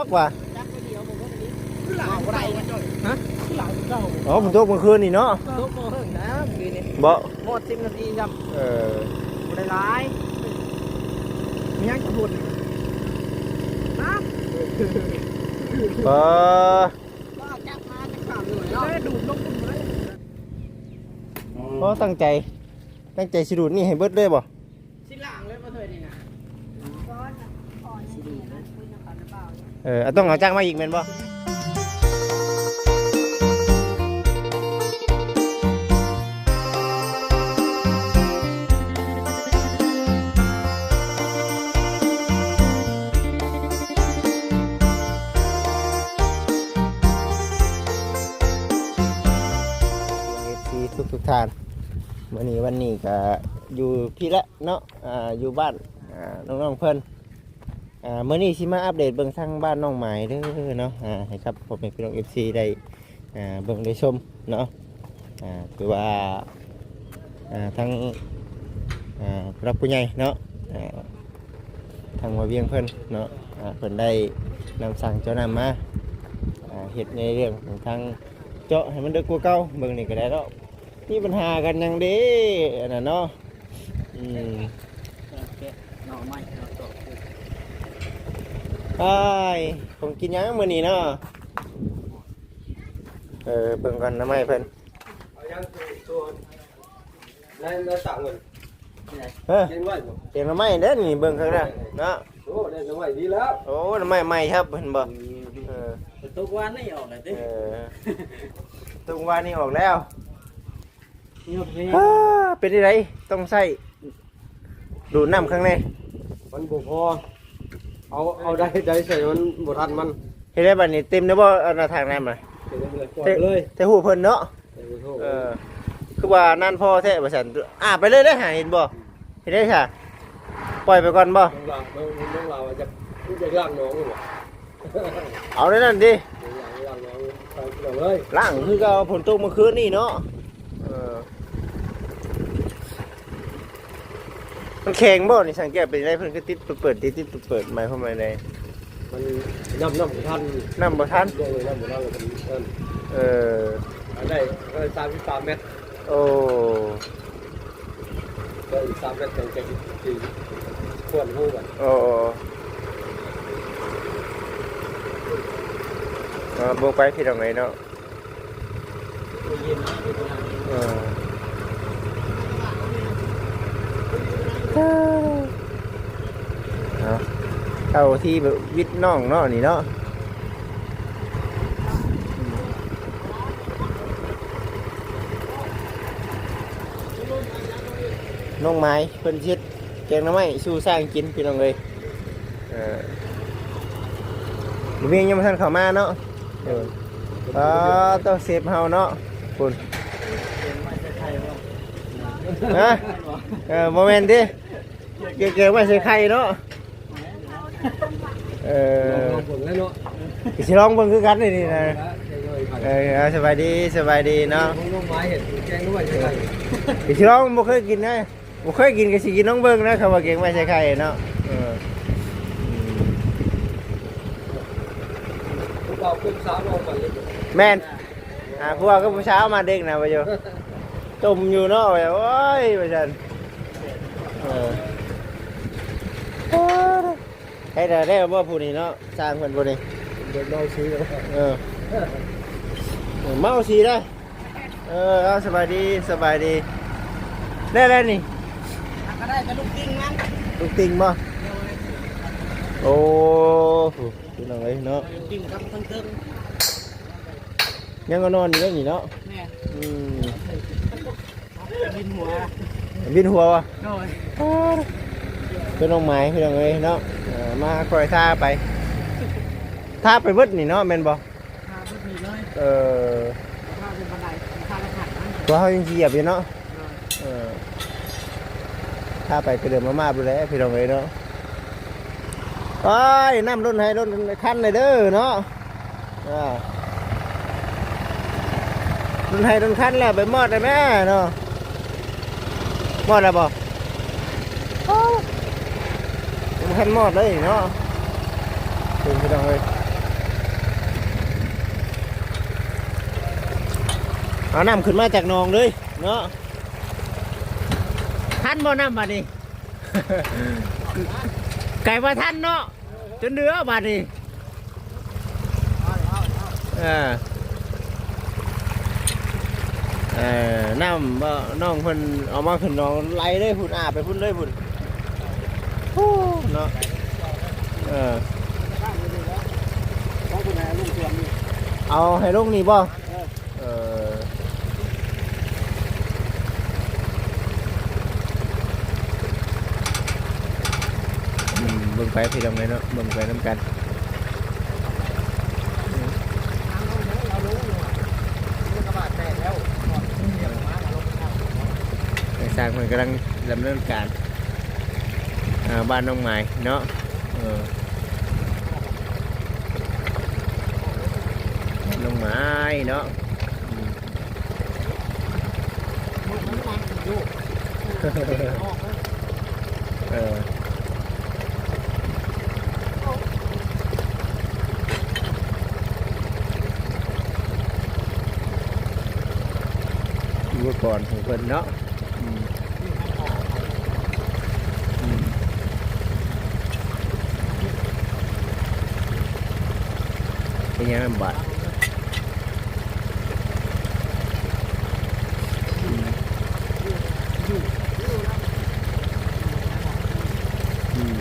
อกว่าจักไปเดียวผมก็ไปนี้คือหลังบ่ได้นะจ้อยฮะคือหลังเจ้าอ๋อผมตกเมื่อคืนนี่เนาะตกบ่เฮิงนะคืนนี้บ่หมด10นาทีจำเออบ่ได้หลายมีหยังจะพูดฮะเออว่าจับมาจักข้ามเลยเนาะดูดลงคุณเลยบ่ตั้งใจ ตั้งใจสิดูดนี่ให้เบิดเลยบ่สิหลังเลยบ่เถิดนี่นะ เออต้องเอาจ้างมาอีกแม่นบ่ทุกทุกๆท่านวันนี้วันนี้ก็อยู่พี่ละเนาะอ่าอยู่บ้านอ่าน้องๆเพิ่น อ่าเมื่อนี้สิมาอัปเดตเบิ่งทางบ้านน้องหมายเด้อเนาะอ่าให้ครับผมเป็นพี่น้อง FC ได้อ่าเบิ่งได้ชมเนาะอ่าคือว่าอ่าทั้งอ่ารับผู้ใหญ่เนาะอ่าทางหัวเวียงเพิ่นเนาะอ่าเพิ่นได้นำสั่งเจ้านำมาอ่าเฮ็ดในเรื่องของทางเจาะให้มันเดือกกว่าเก่าเบิ่งนี่ก็ได้แล้วมีปัญหากันยังเด้อันนั้นเนาะอืมหน่อไม้เนาะ ไอ้ายผมกินยังมื้อนี้เนาะเออเบิ่งกันนะไม่เพิ่นเอายังตัวนั่นเราสั่งเงินเฮ้ยเย็นไว้บ่เตียงน้ำไม้เด้อนี่เบิ่งข้างหน้าเนาะโอ้ได้จังไว้ดีแล้วโอ้น้ำไม้ใหม่ครับเพิ่นบ่เออตุกวันนี่ออกเลยติเออตรงวานนี่ออกแล้วเคอ้าเป็นที่ไรต้องใส่ดูดน้ำข้างในมันบ่พอ เอาเอาได้ได้ใส่มันบ่ทันมันเฮ็ดได้บัดนี้เต็มแล้วบ่เอาหน้าทางน้ำน่ะเดี๋ยวเลยปล่อยไปเลยแต่หูเพิ่นเนาะเดี๋ยวโทษเออคือว่านั่นพ่อแท้ประสันอ่าไปเลยได้อหาเห็นบ่เห็นได้ค่ะปล่อยไปก่อนบ่น้องเราน้องเราจะพูดจะล่างน้องบ่เอาได้นั่นดิล่างน้องไปเลยล้างคือก็เอาผลตกเมื่อคืนนี่เนาะเออ มันแข็งบ่นี่สังเกตเป็นไรเพิ่นก็ติดเปิดๆติดติดเปิดๆหมายความว่าไดมันน้ำน้ำบ่ทันน้ำบ่ทันเลยน้ำบ่ทันเลยมันเออได้ได้33เมตรโอ้ได้3เมตรจังจะสิควรฮู้กันโอ้เออบ่ไปพี่ตรงไหนเนาะเย็นนะที่ตรงนั้นเออเอา เอาที่แบบวิทย์น้องเนาะนี่เนาะน้องไม้เพิ่นเช็ดแกงน้ำไม้สู้สร้างกินพี่น้องเลยเออเวียงยังไม่ทันเข้ามาเนาะเอออ๋อต้องเซฟเฮาเนาะคุณฮะเออโมเมนต์ดิเกี่ยวเกี่ยวไม่ใช่ใครเนาะ เออลองผลแล้วเนาะสิลองเบิ่งคือกันนี่นี่นะเออเอาสบายดีสบายดีเนาะน้องไม้เห็นแกงด้วยใช่ไหมสิลองบ่เคยกินนะบ่เคยกินก็สิกินน้องเบิ่งนะคำว่าเก่งไม่ใช่ใครเนาะเออเราขึ้นสาวลงไปแม่นอ่าพวกก็ผู้เช้ามาเด็กนะว่าอยู่จมอยู่เนาะว่าโอ้ยว่าซั่นเออ โอ้ยให้ได้ได้บ่ผู้นี้เนาะสร้างเพิ่นผู้นี้เดินเราซื้อแล้วเออเมาสีได้เออเอาสบายดีสบายดีได้แล้วนี่ก็ได้กระลูกกิ้งมันลูกติงบ่โอ้โหพี่น้องเอ้ยเนาะกระลูกกิ้งครับทั้งเทิงยังก็นอนอยู่ได้นี่เนาะแม่อืมบินหัวบินหัววะโดย เป็นน้องไม้พี่น้องเอ้ยเนาะเออมาคอยท่าไปท่าไปเบิดนี่เนาะแม่นบ่พาไปผีเลยเออพาเป็นบันไดพาไปหักมันตัวเขายังเหยียบอยู่เนาะ เออท่าไปไปเดินมามาดูแลพี่น้องเอ้ยเนาะไปน้ำรถให้รถคันเลยเด้อเนาะอ่ารถให้รถคันแล้วไปมอดได้ไหมเนาะมอดแล้วบ่ ท่านมอดเลยเนาะคุณพี่น้องเลยเอาน้ำขึ้นมาจากนองเลยเนาะท่านบ่น้ำบาดนี้ ไก่ว่าท่านเนาะจนเดือบาดนี้อ่เออน้ำน้องเพิ่นออกมาขึ้นนองไหลเลยพุ่นอาไปพุ่นเลยพุ่น เนาะเออเอาให้ลงนี่บ่เออเบิ่งไปพี่น้องเลยเนาะเบิ่งไปน้ำกันกระบะแตกแล้วเตรียมมาลงข้าวในสร้างมันกำลังดำเนินการ อ่าบ้านน้องใหม่เนาะเออบ้านน้องไม้เนาะอืม มันมันอยู่ออกเลย เอออุปกรณ์ของเพิ่นเนาะอืมอืม เป็นยังไงบัดอืมอืม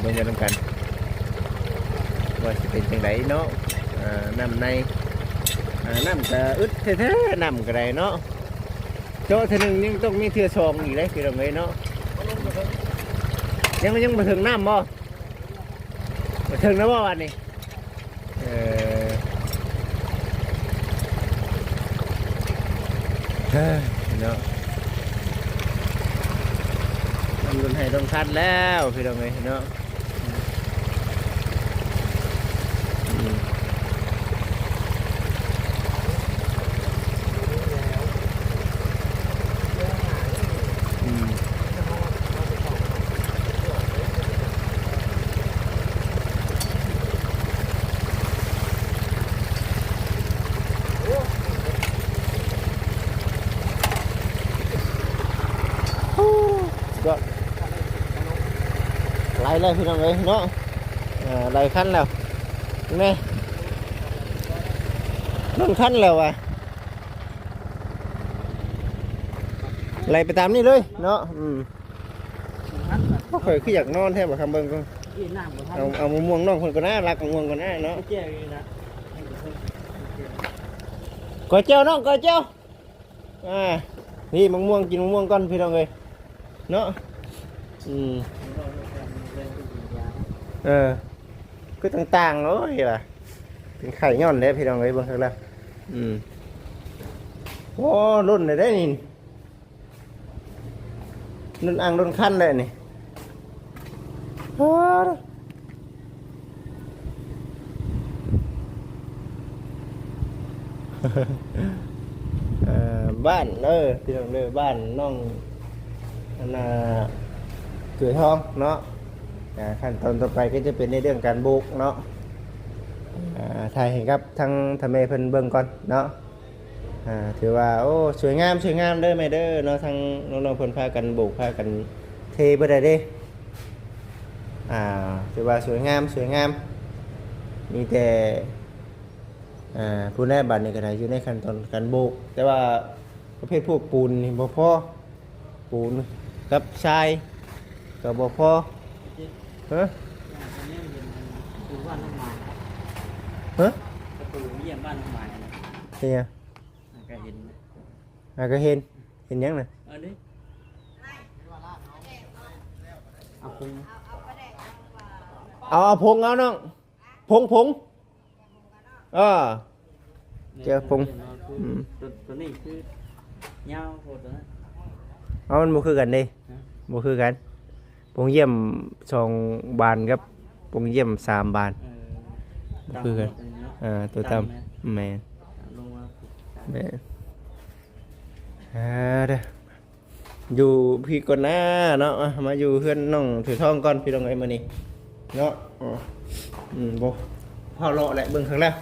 เบิ่งกันนำกันว่าจะเป็นจังไดเนาะอ่าน้ำในอ่าน้ำก็อึดแท้ๆน้ำก็ได้เนาถึงยังต้องมีเทือซองอีกเลยคือตรงนี้เนาะยังยังมาถึงน้าถึงแล้วบ่วันนี้เออเนาะทำรุนให้ต้องคัดแล้วพี่ตรงนี้เนาะ อืมอืม ก็ไล่เลยพี่น้องเอ้ยเนาะอ่าไล่ขั้นแล้วแม่นั่งคันแล้วอะไล่ไปตามนี่เลยเนาะอืมทันก็ข่อยคืออยากนอนแทบบ่คำเบิ่งก็อีน้ำบ่ทันเอาเอามะม่วงน้องคนก็น่ารักมะม่วงก็น่าเนาะแก้เลยนะก๋วยเจ้าน้องก๋วยเจ้าอ่านี่มะม่วงกินมะม่วงก่อนพี่น้องเอ้ย เนาะอืมเออคือต่างๆเนาะเฮ้ยล่ะเป็นไข่ย้อนเด้พี่น้องเอ้ยเบิ่งซั่นละอืมโอ้รุ่นได้ได้นี่รุ่นอ่างรุ่นคันเลยนี่โอ้เด้อเอ่อบ้านเออพี่น้องเด้อบ้านน้องอั นน่ะเกือทองเนาะขั้นตอนต่อไปก็จะเป็นในเรื่องการบุกเนาะถ่ายให้ครับทั้งทำเมเพิ่นเบิ่งก่อนเนาะถือว่าโอ้สวยงามสวยงามเด้อแม่เด้อเนาะทั้งน้องๆเพิ่นพากันบุกพากันเทบ่ได้เด้อ่าถือว่าสวยงามสวยงามมีแต่ผู้แน่บัตรนี่ก็ได้อยู่ในขั้นตอนการโบกแต่ว่าประเภทพวกปูนนี่บ่พอปูน กับทรายก็บ่พอฮะดูบ้านน้องหมาฮะประตูเยี่ยมบ้านน้องหมานะเป็นหยังก็เห็นอ่าก็เห็น เห็นหยังน่ะเออดิเอาคงเอาเอาพงเอาน้องพงพงเออเจอพงอืมตัวตัวนี้คือเงาโหดตัวนั้น เอามันบ่คือกันเด้ฮะบ่คือกันพงเยี่ยมสองบานกับพงเยี่ยมสามบานเออคือกันอ่าตัวต่ำแม่นลงมาแม่อ่าเด้ออยู่พี่ก่อนหน้าเนาะอะมาอยู่เพื่อนน้องถือทองก่อนพี่น้องไอ้มานี่เนาะอ๋ออืมบ่เผาเลาะแหละเบิ่งข้างล่าง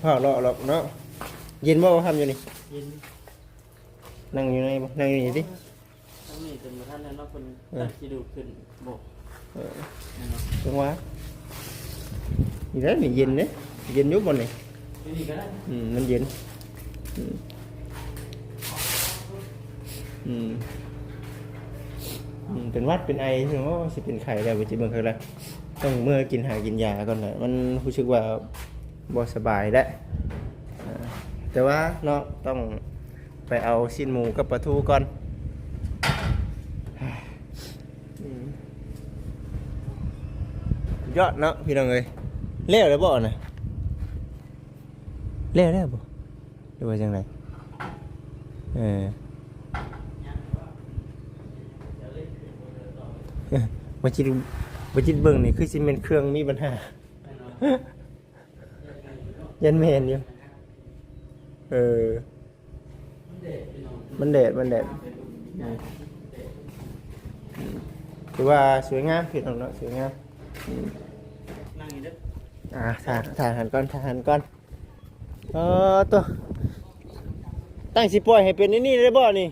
เผาเลาะหรอกเนาะเย็นบ่ทำอยู่นี่ยิน นั่งอยู่ในบ่นั่งอยู่นี่ดิทั้งนี้จนมาท่านนั้นเนาะคนตัดสิดูขึ้นบกเออนั่นเนาะจังหวะนี่แหล้วนี่เย็นเด้เย็นอยุบบ่นี่นี่นี่ก็ได้อืมมันเย็นอืมอืมอืมเป็นหวัดเป็นไอถึงว่าสิเป็นไข้แล้วไปจิเบิ่งข้างล่างต้องเมื่อกินหากินยาก่อนแหละมันรู้สึกว่าบ่สบายแล้วอ่าแต่ว่าเนาะต้อง ไปเอาสิ้นหมูกับปลาทูก่อนยอดเนาะพี่น้องเอ้ยเลี้ยวแล้บ่น่ะเลี้ยวแล้บ่หรือว่าจังไดเออมาจิตมาจิตเบิ่งนี่คือสิเป็นเครื่องมีปัญหายันเมนอยู่เออ มันแดดมันแดดอืมอืมถือว่าสวยงามพี่น้องเนาะสวยงามอืมนั่งอยู่เด้ออ่าถ่ายถ่ายหันก่อนถ่ายหันก่อนเออตัวตั้งสิปล่อยให้เป็นนี่นี่ได้บ่นี่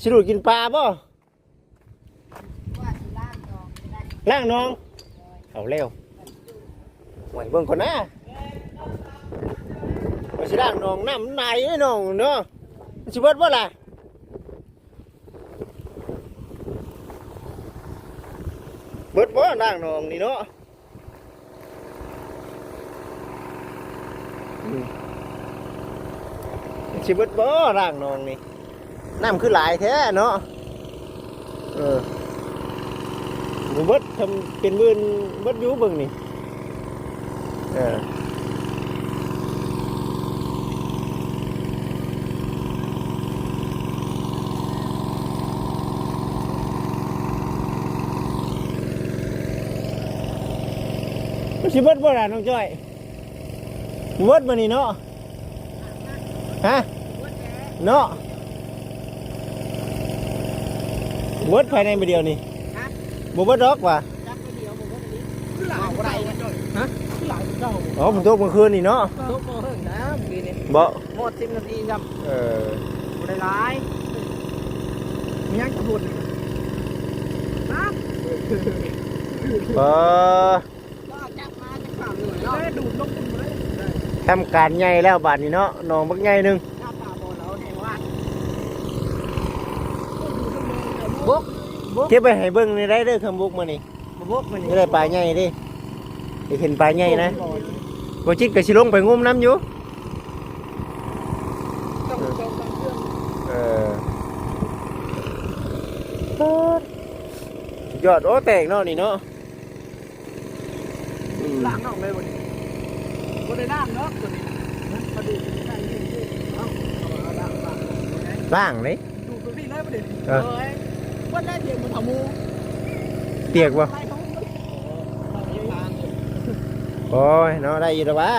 สิรูดกินปลาบ่ว่าสิล่างดอกได้ล่างน้อง เอาเร็วไหวเบิ่งก่อนนะว่าสิล่างน้องน้ำมันไหนไอ้น้องเนาะมัน สิเบิดบ่ล่ะเบิดบ่ล่างนองนี่เนาะสิเบิดบ่ล่างนองนี่น้ำคือหลายแท้เนาะเออเบิดทำเป็นบืนเบิดยูเบิ่งนี่เออ มันสิเบิดบ่ล่ะน้องจ้อยเบิดมานี่เนาะฮะเนาะเบิดภายในมื้อเดียวนี่บ่เบิดดอกว่ะจักไปเดียวผมว่าอันนี้คือหลายบ่ได้นะจ้อยฮะคือหลายเจ้าบ่อ๋อผมตกเมื่อคืนนี่เนาะทุกโมงนะปีนี้บ่หมดสิบนาทีจเออำบ่ได้หลายมียังจะพูดนะเออ ดูดลงขึ้นมาได้ทำการใหญ่แล้วบาดนี้เนาะหนองบักใหญ่หนึงข้าวปลาบ่อเราแห่งว่าบุกบุกเก็บไปให้เบิ่งในได้เด้อคำบุกมานี่บุกมันนี่ได้ปลาใหญ่ดิได้เห็นปลาใหญ่นะบ่จิตก็สิลงไปงุ้มน้ำอยู่เออยอดโอ้แตกเนาะนี่เนาะอืมล้างนอกเลยวันนี้ บ่ได้ล้างเนาะตัวนี้นะพอดีใส่นี่นี่เอ้าเอาล้างล้างล่างเลยดูตัวนี้เลยประเด็นเออเอ้ยว่าได้เพียงมันเอามูเปียกบ่ไปเขาเอาไปล้างเลยโอ้ยเนาะได้อยู่แล้ววะ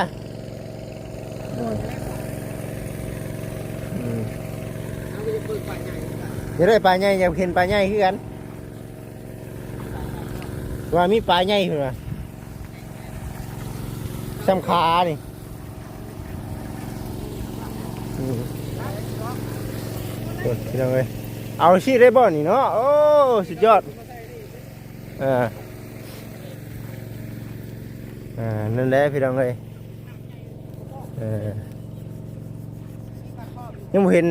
อืมเอาไปเปิดไฟใหญ่ดีกว่าจะได้ปลาใหญ่อยากเห็นปลาใหญ่คือกันว่ามีปลาใหญ่ขึ้นมา สำคานี่อืมโอ้ยพี่น้องเอ้ยเอาชีได้บ่นี่เนาะ โอ้ สุดยอดอ่าอ่า นั่นแหละพี่น้องเอ้ยเออยังบ่เห็น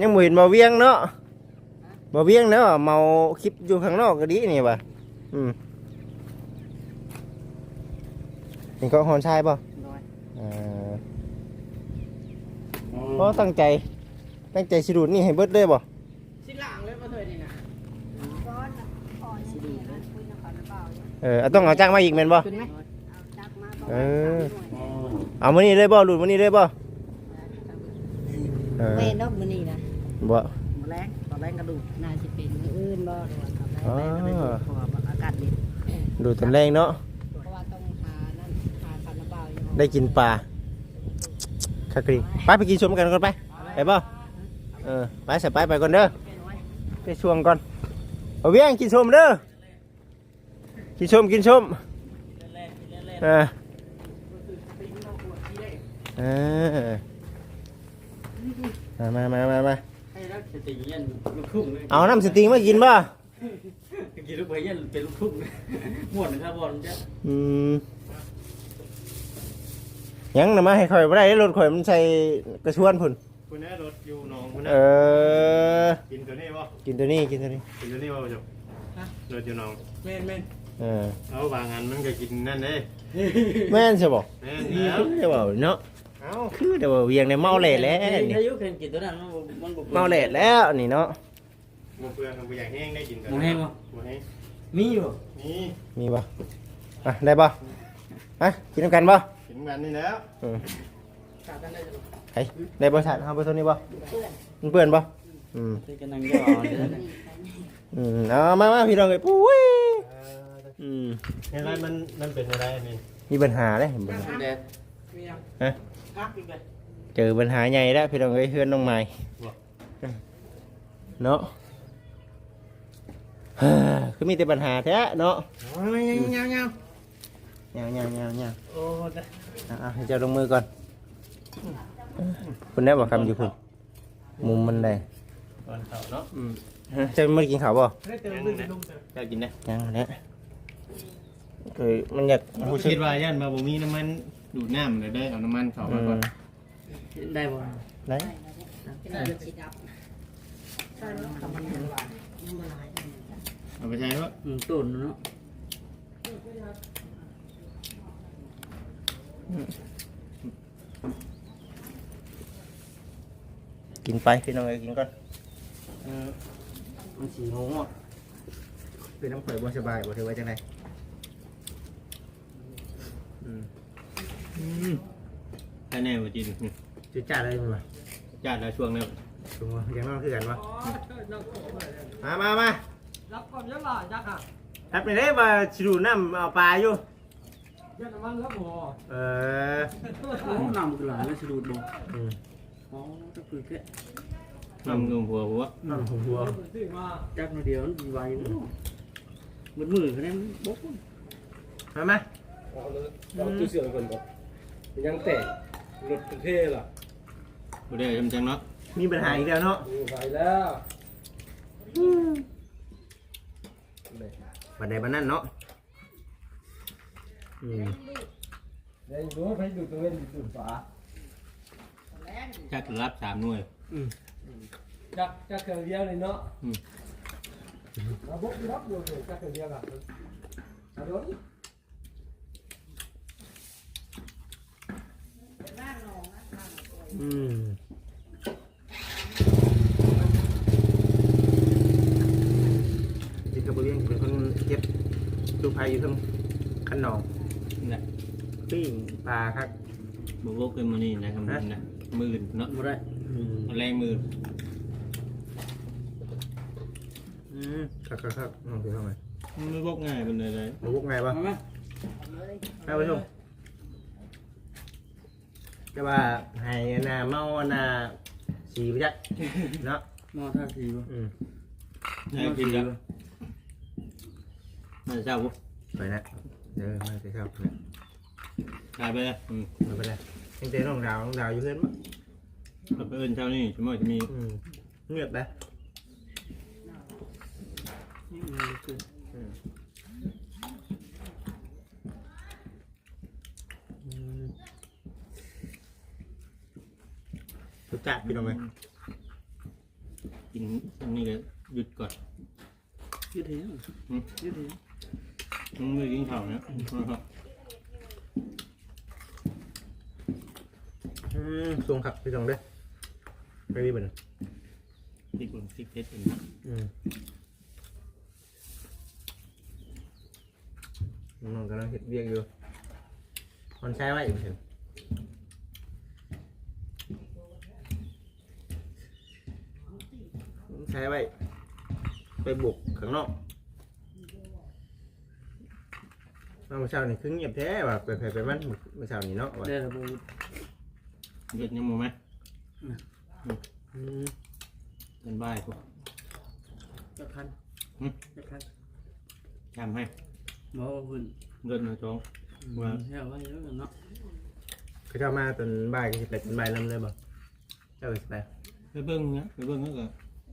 ยังบ่เห็นบ่เวียงเนาะบ่เวียงแล้วอะเมาคลิปอยู่ข้างนอกก็ดีนี่ว่ะอืม เห็นก็ฮอนชายป่ะน้อยอ่าเพราะตั้งใจตั้งใจสิดูดนี่ให้เบิดเลยบ่สิล้างเลยมาเถอะนี่นะร้อนนะพอสิดีนะคุยนครหรือเปล่าเนี่ยเออเอาต้องเอาจ้างมาอีกแม่นบ่ ขึ้นไหมเอาจับมาเออเอามื้อนี้เลยบ่ดูดมื้อนี้เลยบ่เออเว้นนกมื้อนี้นะบ่มาแรงตอนแรงกระดูกน่าสิเป็นมื้ออื่นบ่หรือว่าทำอ๋อแรงกระดูกเพราะว่าอากาศดี ดูดตอนแรงเนาะ ได้กินปลาคักกรีไปไปกินชมกันก่อนไปไปบ่เออไปสไปไปก่อนเด้อไปช่วงก่อนเอาเวียงกินชมเด้อกินชมกินชมเออเออมามามามามาให้รักสติเย็นลูกทุ่งเลยเอาน้ำสติงมากินป่ะกินลูกไปเย็นเป็นลูกทุ่งเลยม่วนนะครับบอลจ้ะอืม ยังนะมาให้ข่อยบ่ได้รถข่อยมันใส่กระชวนพุ่นคุณแน่รถอยู่หนองคุณเอแน่อกินตัวนี้บ่กินตัวนี้กินตัวนี้กินตัวนี้บ่จบรถอยู่หนองแม่นแม่นเออเอาบางอันมันก็กินนั่นเด้แม่นใช่บ่แม่นนี่แล้วคือเดี๋ยวว่าเนาะเอาคือเดี๋ยวว่าเวียงในเมาแหล่แล้วนี่อายุเคยกินตัวนั้นมันบ่มันบ่เมาแหล่แล้วนี่เนาะหมูเปลือกกับหมูอย่างแห้งได้กินกันหมูแห้งบ่หมูแห้งมีอยู่นี่มีบ่อะได้บ่ฮะกินน้ำกันบ่ กินกันนี่แล้วอืมกากันได้จ้ะไอ้ได้บ่สัตว์เฮาบ่ตัวนี้บ่มันเปื้อนบ่อืมที่กันนั่งย่อเอาเด้อนะอืมเอามามาพี่น้องเอ้ยปุ้ยอืมเห็นไรมันมันเป็นอะไรอันนี้มีปัญหาเลยเห็นบ่แดดมียังฮะพักอีกเลยเจอปัญหาใหญ่แล้วพี่น้องเอ้ยเฮือนน้องใหม่เนาะเฮ้อคือมีแต่ปัญหาแท้เนาะโอ้ยเงาเงาเงาเงาเงาเงา โอ้จ้ะ อะอะให้เจ้าลงมือก่อนคุณได้บอกคำอยู่คุณมุมมันได้ตอนเช้าเนาะอืมฮะเจ้าไม่ได้กินข้าวบ่ได้เติมดึงดึงเติมเจ้ากินนะยังเนี่ยเคยมันอยากผู้คิดว่าย่านมาบ่มีน้ำมันดูดน้ำเลยได้เอาน้ำมันเข้าอืมาก่อนมได้บ่ได้เอาไปใช้เนาะอืมต้นเนาะ กินไปพี่น้องเอ้ยกินก่อนเออมันสีโหงอะคือน้ำข่อยบ่สบายบ่ถือว่าจังไดอืมแค่แน่ว่าจินจุดจ้าเลยมึงมาญาติแล้วช่วงนี้ถูกมั้ยยังน้องคือกันวะมามามารับก่อนยังล่ะจักอะครับนี่ได้มาสิดูน้ำเอาปลาอยู่ ยันมันรับบ่เออโอ้น้ำกระหล่ำแล้วสิดูดบ่อืมอ๋อตะคือแค่น้ำลงหัวหัวน้ำหัวจักหน่อยเดียวมันไวเนาะมืดมือคะแนนบกมามาเอาเลยเอาตู้เสือก่อนก่อนยังแตกรถประเทศล่ะบ่ได้จำจังเนาะมีปัญหาอีกแล้วเนาะมีไฟแล้วบันไดบันนั่นเนาะ อืมเดี๋ยวดูให้ดูตัวเองดูฝาจักรับสามหน่วยจักจักเครื่องเดียวเลยเนาะอืมระบบรับอยู่เลยจักเครื่องเดียวกันเอาดูอืมจิตกระเบื้องเป็นคนเก็บดูภัยอยู่ทั้งขันหนอง นี่แหละปิ้งปลาครับบ่วกเป็นมื้อนี้นะครับมื้อนะมื้อเนาะบ่ได้อืมแรงมืออืมครับครับครับน้องคือเข้ามามันไม่วกง่ายเป็นเลยเลยมาบุกไงวะมาไหมท่านผู้ชมจะว่าให้อันนาเมาอันนาสีไปจักเนาะมอท่าสีบ่อืมง่ายกินแล้วมาเช้าปุ๊บไปนะ เดี๋ยวมาจะเข้าไปนะตายไปเลยอืมมาไปเลยยังเจอน้องดาวน้องดาวอยู่เพื่อนมั้งเอาไปเอิ้นเช้านี่ชั่วโมงจะมีอืมเงียบเลยนี่มันคือรู้จักพี่น้องไหมกินอันนี้ก็หยุดก่อนยืดเทียงอืมยืดเทียงมึงไม่ กินข้าวเนี่ย อืมสูงครับพี่น้องเด้อไปวีบัน ที่คุณที่เพชรเอง อืมน้องกำลังเห็ดเวียกอยู่มันใช้ไว้อยู่เห็นใช้ไว้ ไปบุกข้างนอก เมื่อเช้านี่คือเงียบแท้ว่ะไปไปไปมันเมื่อเช้านี่เนาะว่ะได้ระบบเย็ดยังมูไหมอืมเป็นบ่ายพวกจักคันจักคันทำให้บ่ว่าเพิ่นเงินมาจองว่าแค่ว่าเยอะเนาะเขาเจ้ามาตอนบ่ายก็สิไปตอนบ่ายนำเลยบ่เจ้าก็สิไปไปเบิ่งนะไปเบิ่งแล้วก็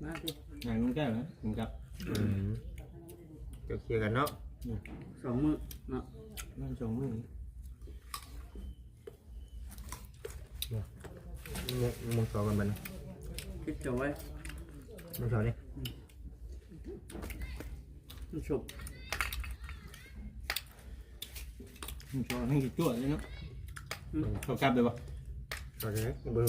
มาที่งานมันแก้วนะถึงกับอืมเดี๋ยวเคลียร์กันเนาะสองมือเนาะ นั่นสองมือมึงมึงสอนกันมันคิดจะไว้มึงสอนนี่มันฉบมันชอบให้กี่จั่วเลยเนาะเขากลับเลยปะ สอนนี่บ่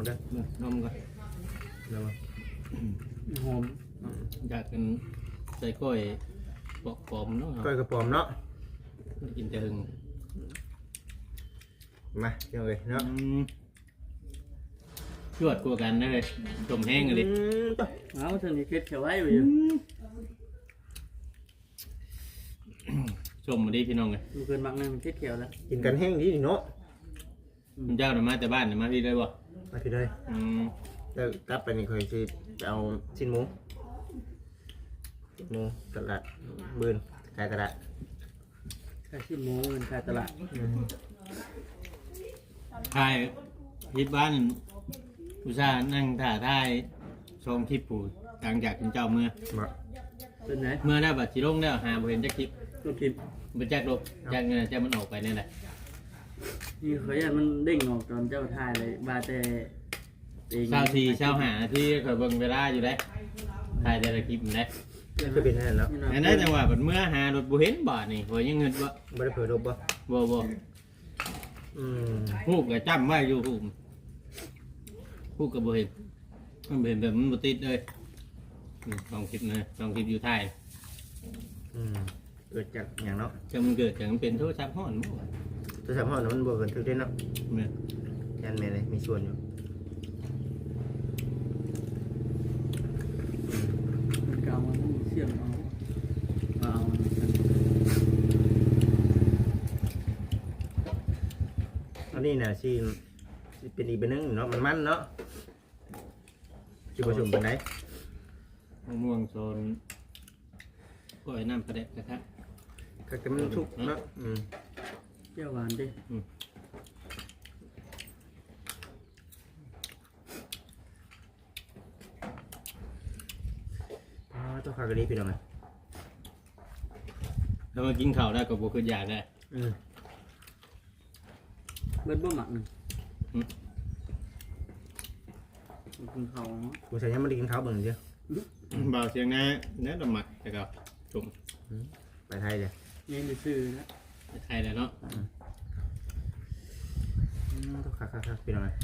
มึงก็สุกเด้นี่อืมคันเหลืองเลยดิคันมะม่วงสุกนี่ใกล้ยอดยามดำหน้าเด้อพี่น้องเอ้ยเอาลองมาเด้อเบิ่งนมกันลองมาหอมอยากกันใส่กล้อยปอกปอมเนาะก้อยกระป๋อมเนาะกินจะหึงมาพี่น้องเอ้ยเนาะอืมจวดกลัวกันได้เลยต้มแห้งเลยอืมต่อเอาท่านนี้คิดแค่ไว้ไปอยู่ชมมาดิพี่น้องเลยมันเกินบางนึงมันคิดเขียวแล้วกินกันแห้งดีนี่เนาะคุณเจ้าน่ะมาแต่บ้านน่ะมาพี่เลยบ่ มาพี่เลยอืมแล้วกลับไปนี่ค่อยสิไปเอาชิ้นหมูชิ้นหมูตลาดบืนขายตลาดขายชิ้นหมูเงินขายตลาดทายฮิตบ้านอุตส่าห์นั่งถ่าทายชมคลิปปู่หลังจากคุณเจ้าเมื่อบ่เป็นไงเมื่อได้บัตรสีลงแล้วหาบ่เห็นจักคลิปตัวคลิปบ่จักลบจักเงินจะมันออกไปนี่แหละ นี่เขาอยากมันเด้งออกตอนเจ้าทายเลยบาแต่เองเช้าทีเช้าหาที่เคยเบิ่งเวลาอยู่ได้ถ่ายแต่ละคลิปนะคือเป็นนั่นเนาะอันนั้นจังหวะบัดเมื่อหารถบ่เห็นบ่นี่บ่ยังเงินบ่บ่ได้เผยรบบ่บ่บ่อืมฮูกก็จำไว้อยู่ฮูกฮูกก็บ่เห็นมันบ่เห็นแบบมันบ่ติดเลยอืมลองคลิปนะลองคลิปอยู่ท้ายอืมเกิดจากอย่างเนาะจังมันเกิดจากมันเป็นโทรศัพท์ฮ้อนบ่วะ ตัวสามห้อนะมันบ่เกินถึงได้เนาะแม่นยันแม่เลยมีส่วนอยู่มันเก่ามันต้องเสี่ยงเอามาเอาอันนี้น่ะสิสิเป็นอีกเป็นหนึงเนาะมันมันเนาะสิบ่ชมปานใดมะม่วงโซนก้อยน้ำกระเดะกระทะ ก็จะมันสุกเนาะอืม เปรี้ยวหวานดิอ๋อต้องขากะดีพี่น้องนะถ้ามากินข้าวได้ก็บ่คืออยากได้อืมเบิดบ่หมักหนึ่งอืมมันกินเขาเนาะบ่ใส่ยังบ่ได้กินข้าวเบิ่งเด้อบ่าวเสียงนะเนื้อดำหมักแต่ก็จุ่มไปไทยเด้อยังจะซื้อนะ ไทยแล้วเนาะอืมต้องขากๆๆพี่น้องนะ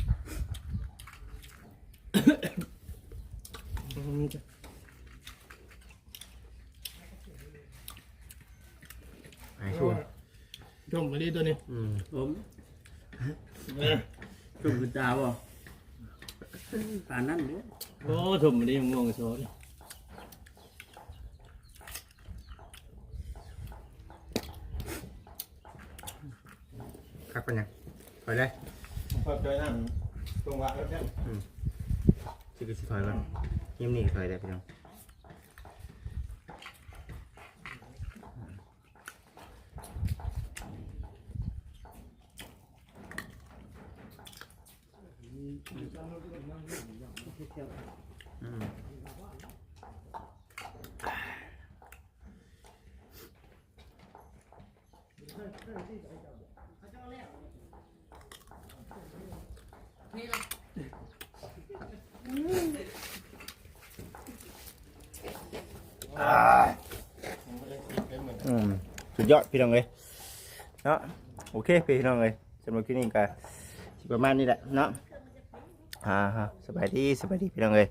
ไอ้ชั่วจุ่มมาดิตัวนี้อืมผมจุ่มกระจาบ่ป่านนั้นเด้อโอ้จุ่มมาดิมะม่วงโซ นคักปานยังไปเลยพอใจนั่นตรงวะแล้วแค่สิคือสิถอยก่อนยิ้มนี่ถอยได้พี่น้องอืม อืมสุดยอดพี่น้องเลยเนาะโอเคพี่น้องเลยสำหรับคลิปนี้ก็สิประมาณนี้แหละเนาะอ่าฮะสบายดีสบายดีพี่น้องเลย